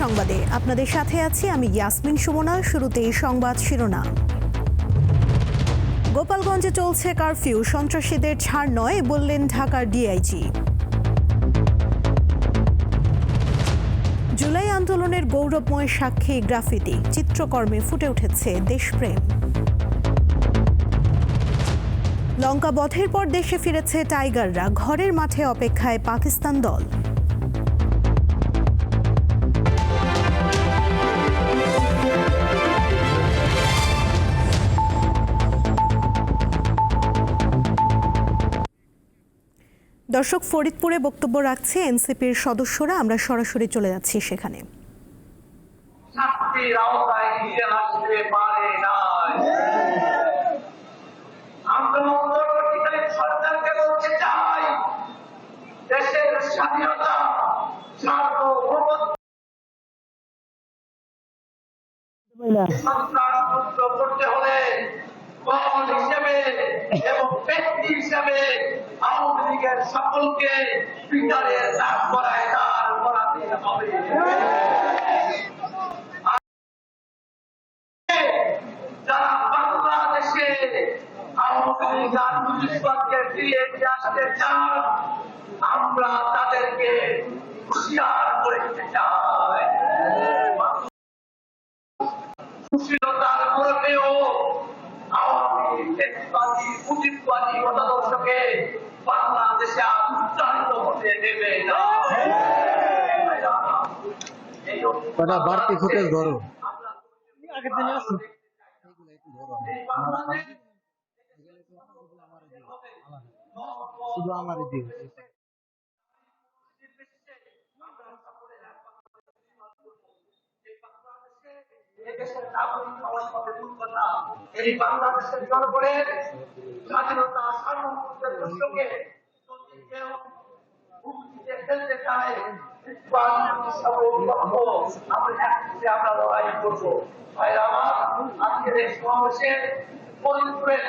সংবাদে। আপনাদের সাথে আছি আমি ইয়াসমিন সুমনা, শুরুতেই সংবাদ শিরোনাম। গোপালগঞ্জে চলছে কারফিউ, সন্ত্রাসীদের ছাড় নয় বললেন ঢাকার ডিআইজি। জুলাই আন্দোলনের গৌরবময় সাক্ষী গ্রাফিতি, চিত্রকর্মে ফুটে উঠেছে দেশপ্রেম। লঙ্কা বধের পর দেশে ফিরেছে টাইগাররা, ঘরের মাঠে অপেক্ষায় পাকিস্তান দল। দর্শক ফরিদপুরে বক্তব্য রাখছে এনসিপির সদস্যরা। আমরা সরাসরি চলে যাচ্ছি সেখানে। দেশের স্বাধীনতা সার্বভৌমত্ব। সন্ত্রাস মুক্ত করতে হলে দল হিসেবে এবং ব্যক্তি হিসেবে আওয়ামী লীগের সকলকে বিচারের লাভ করায় তার করাতে হবে। আমরা তাদেরকে হুঁশিয়ার করে দিতে চাই। সুশীলতার গৌরবেও মুজিববাদী মতাদর্শকে বাংলাদেশে আর হতে দেবে না। বাড়তি ফুটেজ ধরো। আমরা শুধু আমার দিও। এদেশের নাগরিক হওয়ার পথে মূল কথা, এই বাংলাদেশের জনগণের স্বাধীনতা সার্বভৌমত্বের প্রশ্নকে কেউ হুমকিতে ফেলতে চায়, আমরা লড়াই করব। আজকের এই সমাবেশে ফরিদপুরের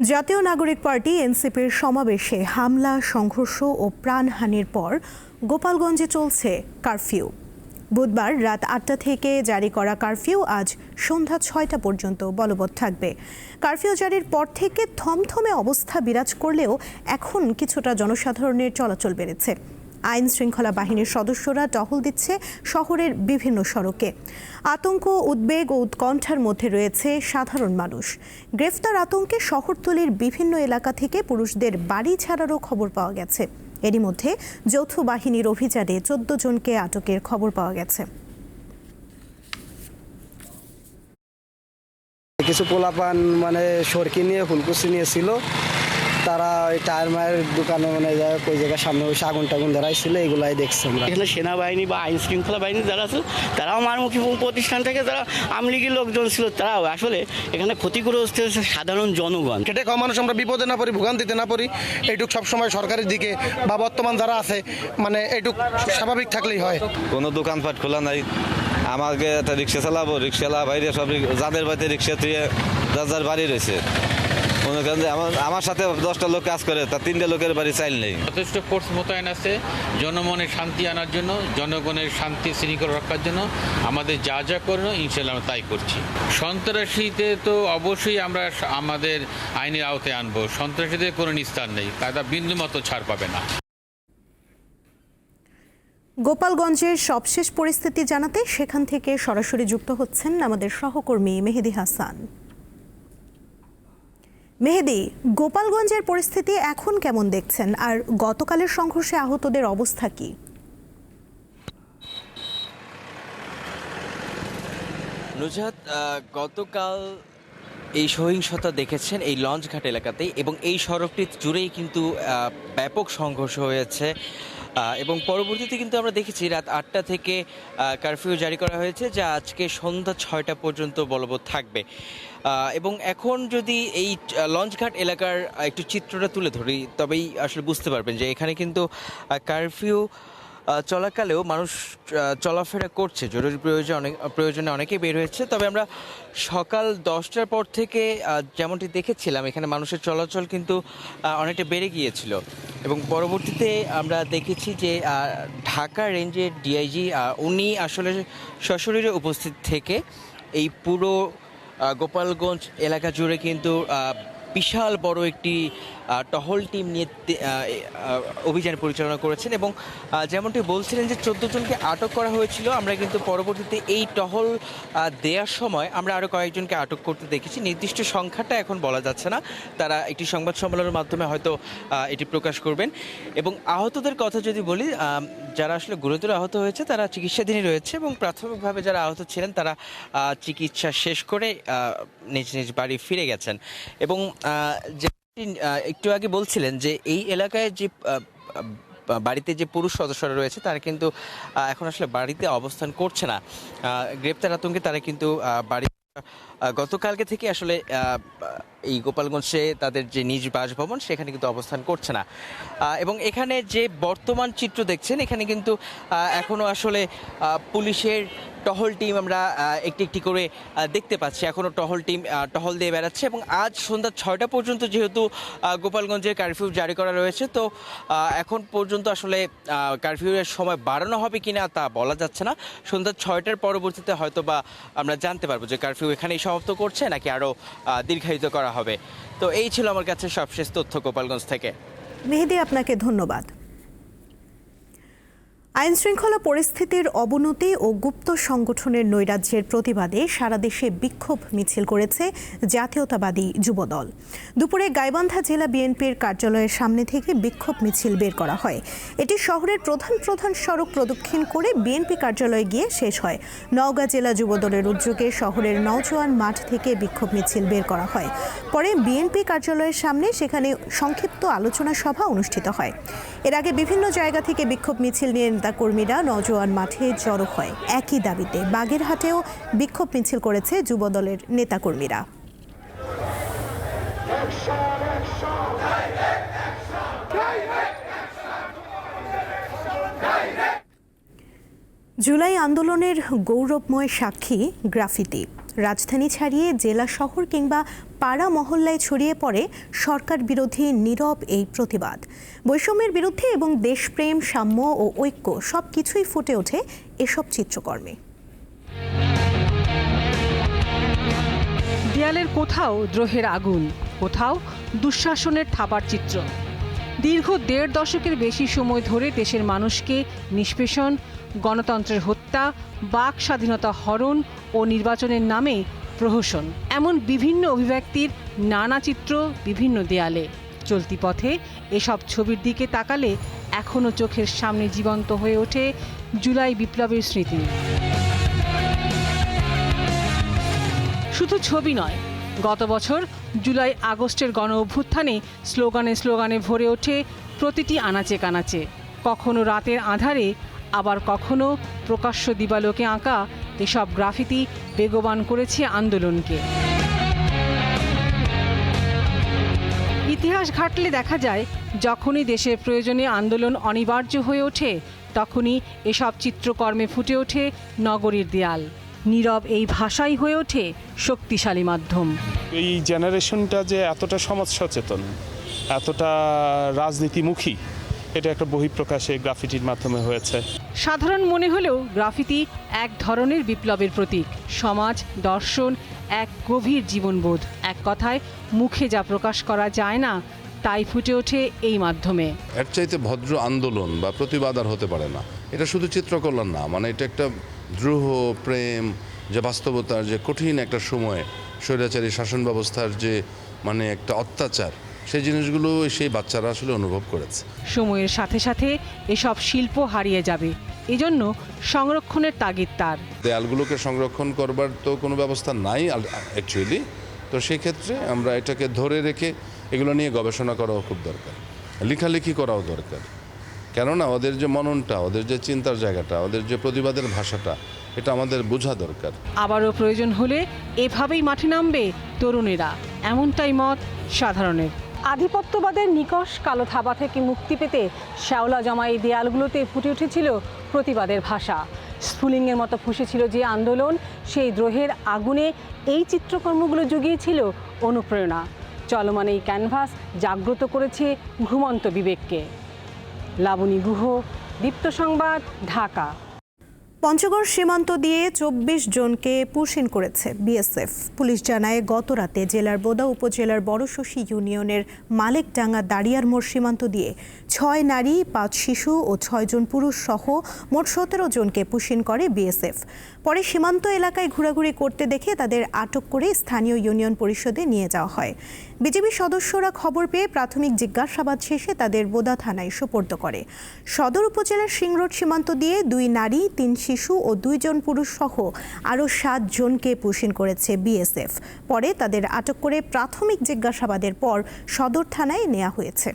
জাতীয় নাগরিক পার্টি এনসিপির সমাবেশে হামলা সংঘর্ষ ও প্রাণহানির পর গোপালগঞ্জে চলছে কারফিউ। বুধবার রাত আটটা থেকে জারি করা কারফিউ আজ সন্ধ্যা ছয়টা পর্যন্ত বলবৎ থাকবে। কারফিউ জারির পর থেকে থমথমে অবস্থা বিরাজ করলেও এখন কিছুটা জনসাধারণের চলাচল বেড়েছে। আইন শৃঙ্খলা বাহিনীর সদস্যরা টহল দিচ্ছে শহরের বিভিন্ন সড়কে। আতঙ্ক, উদ্বেগ ও উৎকণ্ঠার মধ্যে রয়েছে সাধারণ মানুষ। গ্রেফতার আতঙ্কে শহরতলির বিভিন্ন এলাকা থেকে পুরুষদের বাড়ি ছাড়ারও খবর পাওয়া গেছে। এরই মধ্যে যৌথ বাহিনীর অভিযানে চোদ্দ জনকে আটকের খবর পাওয়া গেছে। কিছু পোলাপান মানে সরকি নিয়ে, ফুলকুচি নিয়েছিল তারা ওই টায়ার মায়ের দোকানে মানে যায় ওই জায়গায় সামনে বসে আগুন টাগুন ধরাইছিল এগুলাই দেখছি আমরা। এখানে সেনাবাহিনী বা আইন শৃঙ্খলা বাহিনী যারা আছে তারাও মারমুখী প্রতিষ্ঠান থেকে যারা আমলিগের লোকজন ছিল তারাও আসলে এখানে ক্ষতিগ্রস্ত হয়েছে সাধারণ জনগণ। খেটে খাওয়া মানুষ আমরা বিপদে না পড়ি ভোগান্তিতে না পড়ি এইটুক সবসময় সরকারের দিকে বা বর্তমান যারা আছে মানে এইটুক স্বাভাবিক থাকলেই হয়। কোনো দোকানপাট খোলা নাই আমাকে একটা রিক্সা চালাবো রিক্সাওয়ালা বাইরে সব যাদের বাড়িতে রিক্সা তুই যার যার বাড়ি রয়েছে। মনে করেন যে আমার আমার সাথে দশটা লোক কাজ করে তার তিনটা লোকের বাড়ি চাইল নেই। যথেষ্ট ফোর্স মোতায়েন আছে জনমনে শান্তি আনার জন্য জনগণের শান্তি শৃঙ্খলা রক্ষার জন্য। আমাদের যা যা করণীয় ইনশাল্লাহ আমরা তাই করছি। সন্ত্রাসীতে তো অবশ্যই আমরা আমাদের আইনের আওতায় আনব। সন্ত্রাসীদের কোনো নিস্তার নেই তারা বিন্দু মতো ছাড় পাবে না। গোপালগঞ্জের সবশেষ পরিস্থিতি জানাতে সেখান থেকে সরাসরি যুক্ত হচ্ছেন আমাদের সহকর্মী মেহেদি হাসান। মেহেদি গোপালগঞ্জের পরিস্থিতি এখন কেমন দেখছেন? আর গতকালের সংঘর্ষে আহতদের অবস্থা কি? নুজহাত গতকাল এই সহিংসতা দেখেছেন এই লঞ্চঘাট এলাকাতেই এবং এই সড়কটি জুড়েই কিন্তু ব্যাপক সংঘর্ষ হয়েছে। এবং পরবর্তীতে কিন্তু আমরা দেখেছি রাত আটটা থেকে কারফিউ জারি করা হয়েছে যা আজকে সন্ধ্যা ছয়টা পর্যন্ত বলবৎ থাকবে। এবং এখন যদি এই লঞ্চঘাট এলাকার একটু চিত্রটা তুলে ধরি, তবেই আসলে বুঝতে পারবেন যে এখানে কিন্তু কারফিউ চলাকালেও মানুষ চলাফেরা করছে। জরুরি প্রয়োজন অনেক, প্রয়োজনে অনেকেই বের হয়েছে। তবে আমরা সকাল দশটার পর থেকে যেমনটি দেখেছিলাম, এখানে মানুষের চলাচল কিন্তু অনেকটা বেড়ে গিয়েছিল। এবং পরবর্তীতে আমরা দেখেছি যে ঢাকা রেঞ্জের ডিআইজি উনি আসলে সশরীরে উপস্থিত থেকে এই পুরো গোপালগঞ্জ এলাকা জুড়ে কিন্তু বিশাল বড় একটি টহল টিম নিয়ে অভিযান পরিচালনা করেছেন এবং যেমনটি বলছিলেন যে চোদ্দ জনকে আটক করা হয়েছিল, আমরা কিন্তু পরবর্তীতে এই টহল দেওয়ার সময় আমরা আরও কয়েকজনকে আটক করতে দেখেছি। নির্দিষ্ট সংখ্যাটা এখন বলা যাচ্ছে না। তারা একটি সংবাদ সম্মেলনের মাধ্যমে হয়তো এটি প্রকাশ করবেন। এবং আহতদের কথা যদি বলি যারা আসলে গুরুতর আহত হয়েছে, তারা চিকিৎসাধীনই রয়েছে এবং প্রাথমিকভাবে যারা আহত ছিলেন, তারা চিকিৎসা শেষ করে নিজ নিজ বাড়ি ফিরে গেছেন। এবং যে একটু আগে বলছিলেন যে এই এলাকায় যে বাড়িতে যে পুরুষ সদস্যরা রয়েছে তারা কিন্তু এখন আসলে বাড়িতে অবস্থান করছে না। গ্রেপ্তার আতঙ্কে তারা কিন্তু বাড়ি গতকালকে থেকে আসলে এই গোপালগঞ্জে তাদের যে নিজ বাসভবন সেখানে কিন্তু অবস্থান করছে না। এবং এখানে যে বর্তমান চিত্র দেখছেন এখানে কিন্তু আহ, এখনও আসলে পুলিশের টহল টিম আমরা একটি একটি করে দেখতে পাচ্ছি। এখনও টহল টিম টহল দিয়ে বেড়াচ্ছে এবং আজ সন্ধ্যা ছয়টা পর্যন্ত যেহেতু আহ, গোপালগঞ্জে কারফিউ জারি করা রয়েছে তো এখন পর্যন্ত আসলে কারফিউয়ের সময় বাড়ানো হবে কি না তা বলা যাচ্ছে না। সন্ধ্যা ছয়টার পরবর্তীতে হয়তো বা আমরা জানতে পারব যে কারফিউ এখানেই সমাপ্ত করছে নাকি আরও দীর্ঘায়িত করা হবে। তো এই ছিল আমার কাছে সবশেষ তথ্য গোপালগঞ্জ থেকে। মেহেদি আপনাকে ধন্যবাদ। আইন শৃঙ্খলা পরিস্থিতির অবনতি ও গুপ্ত সংগঠনের নৈরাজ্যের প্রতিবাদে সারা দেশে বিক্ষোভ মিছিল করেছে জাতীয়তাবাদী যুবদল। দুপুরে গাইবান্ধা জেলা বিএনপির কার্যালয়ের সামনে থেকে বিক্ষোভ মিছিল বের করা হয়। এটি শহরের প্রধান প্রধান সড়ক প্রদক্ষিণ করে বিএনপি কার্যালয়ে গিয়ে শেষ হয়। নওগাঁ জেলা যুবদলের উদ্যোগে শহরের নওজোয়ান মাঠ থেকে বিক্ষোভ মিছিল বের করা হয়। পরে বিএনপি কার্যালয়ের সামনে সেখানে সংক্ষিপ্ত আলোচনা সভা অনুষ্ঠিত হয়। এর আগে বিভিন্ন জায়গা থেকে বিক্ষোভ মিছিল নিয়ে নেতাকর্মীরা নওজোয়ান মাঠে জড়ো হয়। একই দাবিতে বাগেরহাটেও বিক্ষোভ মিছিল করেছে যুবদলের নেতাকর্মীরা। জুলাই আন্দোলনের গৌরবময় সাক্ষী গ্রাফিতি। রাজধানী ছাড়িয়ে জেলা শহর কিংবা পাড়া মহল্লায় ছড়িয়ে পড়ে সরকার বিরোধী নীরব এই প্রতিবাদ। বৈষম্যের বিরুদ্ধে এবং দেশপ্রেম, সাম্য ও ঐক্য সব কিছুই ফুটে ওঠে এসব চিত্রকর্মে। দেয়ালের কোথাও দ্রোহের আগুন, কোথাও দুঃশাসনের থাবার চিত্র। দীর্ঘ দেড় দশকের বেশি সময় ধরে দেশের মানুষকে নিষ্পেষণ, গণতন্ত্রের হত্যা, বাক স্বাধীনতা হরণ ও নির্বাচনের নামে প্রহসন। এমন বিভিন্ন অভিব্যক্তির নানা চিত্র বিভিন্ন দেয়ালে। চলতি পথে এসব ছবির দিকে তাকালে এখনও চোখের সামনে জীবন্ত হয়ে ওঠে জুলাই বিপ্লবের স্মৃতি। শুধু ছবি নয়, গত বছর জুলাই আগস্টের গণ অভ্যুত্থানে স্লোগানে স্লোগানে ভরে ওঠে প্রতিটি আনাচে কানাচে। কখনো রাতের আধারে, আবার কখনো প্রকাশ্য দিবালোকে আঁকা এসব গ্রাফিতি বেগবান করেছে আন্দোলনকে। ইতিহাস ঘাটলে দেখা যায়, যখনই দেশের প্রয়োজনে আন্দোলন অনিবার্য হয়ে ওঠে, তখনই এসব চিত্রকর্মে ফুটে ওঠে নগরীর দেয়াল। নীরব এই ভাষাই হয়ে ওঠে শক্তিশালী মাধ্যম। এই জেনারেশনটা যে এতটা সমাজ সচেতন এতটা রাজনীতিমুখী এটা একটা বহিঃপ্রকাশে গ্রাফিটির মাধ্যমে হয়েছে। সাধারণ মনে হলেও গ্রাফিতি এক ধরনের বিপ্লবের প্রতীক। সমাজ দর্শন এক গভীর জীবনবোধ। এক কথায় মুখে যা প্রকাশ করা যায় না তাই ফুটে ওঠে এই মাধ্যমে। এর চাইতে ভদ্র আন্দোলন বা প্রতিবাদ আর হতে পারে না। এটা শুধু চিত্রকল্যাণ না মানে এটা একটা দ্রুহ প্রেম যে বাস্তবতার যে কঠিন একটা সময় স্বৈরাচারী শাসন ব্যবস্থার যে মানে একটা অত্যাচার সেই জিনিসগুলো সেই বাচ্চারা আসলে অনুভব করেছে। সময়ের সাথে সাথে এসব শিল্প হারিয়ে যাবে। এজন্য সংরক্ষণের তাগিদ তার। দেয়ালগুলোকে সংরক্ষণ করবার তো কোনো ব্যবস্থা নাই অ্যাকচুয়ালি তো সেই ক্ষেত্রে আমরা এটাকে ধরে রেখে এগুলো নিয়ে গবেষণা করাও খুব দরকার। লেখালেখি করাও দরকার। কেননা ওদের যে মননটা ওদের যে চিন্তার জায়গাটা ওদের যে প্রতিবাদের ভাষাটা এটা আমাদের বোঝা দরকার। আবারও প্রয়োজন হলে এভাবেই মাঠে নামবে তরুণেরা। এমনটাই মত সাধারণের। আধিপত্যবাদের নিকশ কালো থাবা থেকে মুক্তি পেতে শ্যাওলা জমা এই দেয়ালগুলোতে ফুটে উঠেছিল প্রতিবাদের ভাষা। স্ফুলিঙ্গের মতো ফুসেছিল যে আন্দোলন, সেই দ্রোহের আগুনে এই চিত্রকর্মগুলো জুগিয়েছিল অনুপ্রেরণা। চলমান এই ক্যানভাস জাগ্রত করেছে ঘুমন্ত বিবেককে। লাবণী গুহ, দীপ্ত সংবাদ, ঢাকা। পঞ্চগড় সীমান্ত দিয়ে চব্বিশ জনকে পুশিন করেছে বিএসএফ। পুলিশ জানায় গত রাতে জেলার বোদা উপজেলার বড়শশী ইউনিয়নের মালেকডাঙ্গা দাঁড়িয়ার মোড় সীমান্ত দিয়ে ছয় নারী, পাঁচ শিশু ও ছয়জন পুরুষ সহ মোট সতেরো জনকে পুশিন করে বিএসএফ। পরে সীমান্ত এলাকায় ঘোরাঘুরি করতে দেখে তাদের আটক করে স্থানীয় ইউনিয়ন পরিষদে নিয়ে যাওয়া হয়। বিজেপি সদস্যরা খবর পেয়ে প্রাথমিক জিজ্ঞাসাবাদ শেষে তাদের বোদা থানায় সোপর্দ করে। সদর উপজেলার সিংরোড সীমান্ত দিয়ে দুই নারী, তিন শিশু ও দুইজন পুরুষ সহ আরও সাত জনকে পুশিন করেছে বিএসএফ। পরে তাদের আটক করে প্রাথমিক জিজ্ঞাসাবাদের পর সদর থানায় নেওয়া হয়েছে।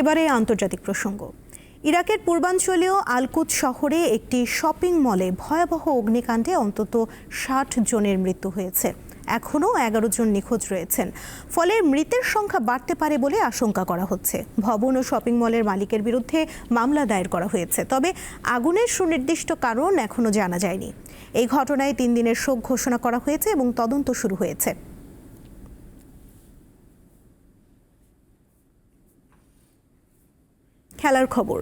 এবারে আন্তর্জাতিক প্রসঙ্গ। ইরাকের পূর্বাঞ্চলীয় আলকুদ শহরে একটি শপিং মলে ভয়াবহ অগ্নিকাণ্ডে অন্তত ষাট জনের মৃত্যু হয়েছে। এখনও এগারো জন নিখোঁজ রয়েছেন। ফলে মৃতের সংখ্যা বাড়তে পারে বলে আশঙ্কা করা হচ্ছে। ভবন ও শপিং মলের মালিকের বিরুদ্ধে মামলা দায়ের করা হয়েছে। তবে আগুনের সুনির্দিষ্ট কারণ এখনও জানা যায়নি। এই ঘটনায় তিন দিনের শোক ঘোষণা করা হয়েছে এবং তদন্ত শুরু হয়েছে। খেলার খবর।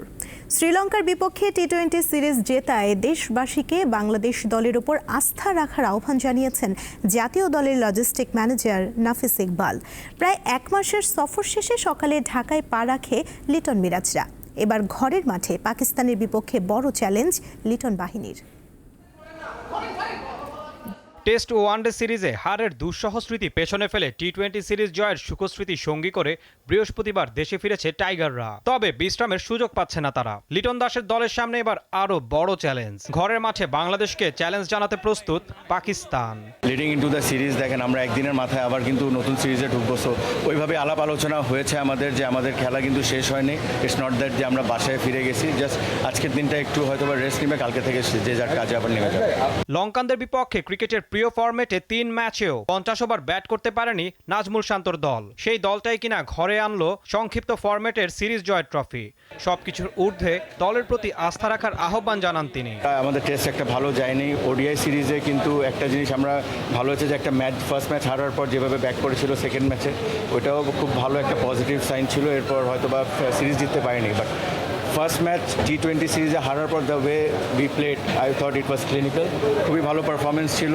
শ্রীলঙ্কার বিপক্ষে টি টোয়েন্টি সিরিজ জেতায় দেশবাসীকে বাংলাদেশ দলের উপর আস্থা রাখার আহ্বান জানিয়েছেন জাতীয় দলের লজিস্টিক ম্যানেজার নাফিস ইকবাল। প্রায় এক মাসের সফর শেষে সকালে ঢাকায় পা রাখে লিটন মিরাজরা। এবার ঘরের মাঠে পাকিস্তানের বিপক্ষে বড় চ্যালেঞ্জ লিটন বাহিনীর। টেস্ট ও ওয়ানডে সিরিজে হারের দুঃসহ স্মৃতি পেছনে ফেলে টি টোয়েন্টি সিরিজ জয়ের সুখস্মৃতি সঙ্গী করে বৃহস্পতিবার দেশে ফিরেছে টাইগাররা। তবে বিশ্রামের সুযোগ পাচ্ছে না তারা। লিটন দাসের দলের সামনে এবার আরও বড় চ্যালেঞ্জ। ঘরের মাঠে বাংলাদেশকে চ্যালেঞ্জ জানাতে প্রস্তুত Pakistan. Leading into the series দেখেন আমরা একদিনের মাথায় আবার কিন্তু নতুন সিরিজে ঢুকবো। সো ওইভাবে আলাপ আলোচনা হয়েছে আমাদের যে আমাদের খেলা কিন্তু শেষ হয়নি। ইটস নট দ্যাট যে আমরা বাসায় ফিরে গেছি জাস্ট আজকের দিনটা একটু হয়তো রেস্ট নিবে কালকে থেকে যে যার কাজে আবার নেমে যাবে। লঙ্কানদের বিপক্ষে ক্রিকেটের প্রিয় ফরম্যাটে তিন ম্যাচেও পঞ্চাশ ওভার ব্যাট করতে পারেনি নাজমুল শান্তর দল। সেই দলটাই কিনা ঘরে আনলো সংক্ষিপ্ত ফরম্যাটের সিরিজ জয় ট্রফি। সবকিছুর ঊর্ধ্বে দলের প্রতি আস্থা রাখার আহ্বান জানান তিনি। আমাদের টেস্ট একটা ভালো যায়নি। ওডিআই সিরিজে কিন্তু একটা জিনিস আমরা ভালো হয়েছে যে একটা ম্যাচ ফার্স্ট ম্যাচ হারার পর যেভাবে ব্যাক করেছিল সেকেন্ড ম্যাচে ওইটাও খুব ভালো একটা পজিটিভ সাইন ছিল। এরপর হয়তো বা সিরিজ জিততে পারেনি। But first match T twenty সিরিজে হারার পর the way we played I thought it was clinical খুবই ভালো পারফরমেন্স ছিল।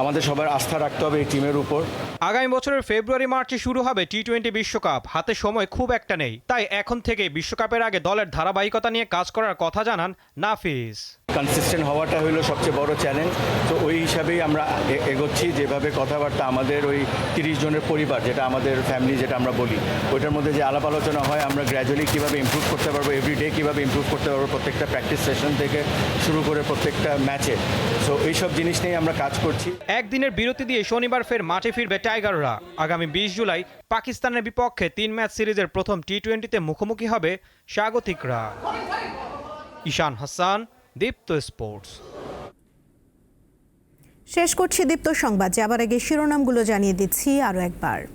আমাদের সবার আস্থা রাখতে হবে এই টিমের উপর। আগামী বছরের ফেব্রুয়ারি মার্চে শুরু হবে টি টোয়েন্টি বিশ্বকাপ। হাতে সময় খুব একটা নেই। তাই এখন থেকে বিশ্বকাপের আগে দলের ধারাবাহিকতা নিয়ে কাজ করার কথা জানান নাফিস। কনসিস্টেন্ট হওয়াটা হলো সবচেয়ে বড় চ্যালেঞ্জ তো ওই হিসাবেই আমরা এগোচ্ছি, যেভাবে কথাবার্তা আমাদের ওই তিরিশ জনের পরিবার, যেটা আমাদের ফ্যামিলি যেটা আমরা বলি, ওইটার মধ্যে যে আলাপ আলোচনা হয়, আমরা গ্র্যাজুয়ালি কীভাবে ইম্প্রুভ করতে পারব এভরি ডে কীভাবে ইমপ্রুভ করতে পারব, প্রত্যেকটা প্র্যাকটিস সেশন থেকে শুরু করে প্রত্যেকটা ম্যাচে সো এইসব জিনিস নিয়ে আমরা কাজ করছি। একদিনের বিরতি দিয়ে শনিবার ফের মাঠে ফিরবে টাইগাররা। আগামী বিশ জুলাই পাকিস্তানের বিপক্ষে তিন ম্যাচ সিরিজের প্রথম টি টোয়েন্টিতে মুখোমুখি হবে স্বাগতিকরা। ঈশান হাসান দীপ্ত স্পোর্টস। শেষ করছি দীপ্ত সংবাদ। যাবার আগে শিরোনামগুলো জানিয়ে দিচ্ছি আরও একবার।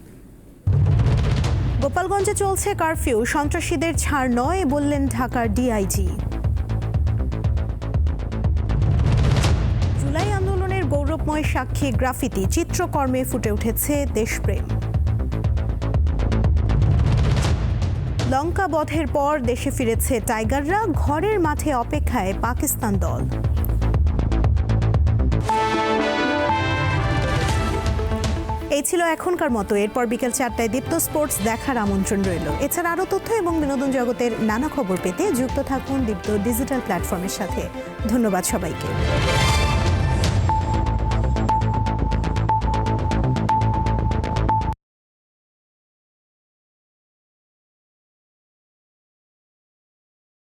গোপালগঞ্জে চলছে কারফিউ। সন্ত্রাসীদের ছাড় নয় বললেন ঢাকার ডিআইজি। জুলাই আন্দোলনের গৌরবময় সাক্ষী গ্রাফিতি। চিত্রকর্মে ফুটে উঠেছে দেশপ্রেম। লঙ্কা বধের পর দেশে ফিরেছে টাইগাররা, ঘরের মাঠে অপেক্ষায় পাকিস্তান দল। এই ছিল এখনকার মতো। এরপর বিকেল চারটায় দীপ্ত স্পোর্টস দেখার আমন্ত্রণ রইল। এছাড়া আরও তথ্য এবং বিনোদন জগতের নানা খবর পেতে যুক্ত থাকুন দীপ্ত ডিজিটাল প্ল্যাটফর্মের সাথে। ধন্যবাদ সবাইকে।